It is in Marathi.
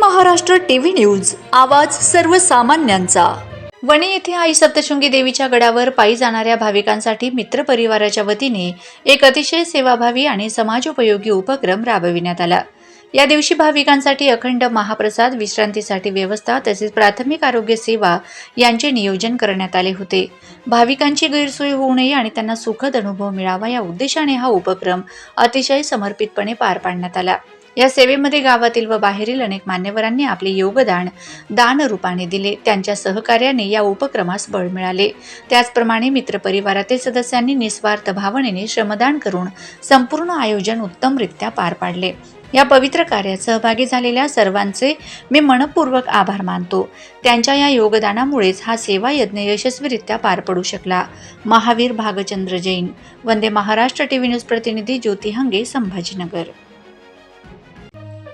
Maharashtra TV news. आवाज सर्वसामान्यांचा. वणी येथे आई सप्तशृंगी देवीच्या गडावर पायी जाणाऱ्या भाविकांसाठी मित्र परिवाराच्या वतीने एक अतिशय सेवाभावी आणि समाजोपयोगी उपक्रम राबविण्यात आला. या दिवशी भाविकांसाठी अखंड महाप्रसाद विश्रांतीसाठी व्यवस्था तसेच प्राथमिक आरोग्य सेवा यांचे नियोजन करण्यात आले होते. भाविकांची गैरसोय होऊ नये आणि त्यांना सुखद अनुभव मिळावा या उद्देशाने हा उपक्रम अतिशय समर्पितपणे पार पाडण्यात आला. या सेवेमध्ये गावातील व बाहेरील अनेक मान्यवरांनी आपले योगदान दान रूपाने दिले. त्यांच्या सहकार्याने या उपक्रमास बळ मिळाले. त्याचप्रमाणे मित्रपरिवारातील सदस्यांनी निस्वार्थ भावनेने श्रमदान करून संपूर्ण आयोजन उत्तमरित्या पार पाडले. या पवित्र कार्यात सहभागी झालेल्या सर्वांचे मी मनपूर्वक आभार मानतो. त्यांच्या या योगदानामुळेच हा सेवा यज्ञ यशस्वीरित्या पार पडू शकला. महावीर भागचंद्र जैन. वंदे महाराष्ट्र टीव्ही न्यूज प्रतिनिधी ज्योती हंगे संभाजीनगर.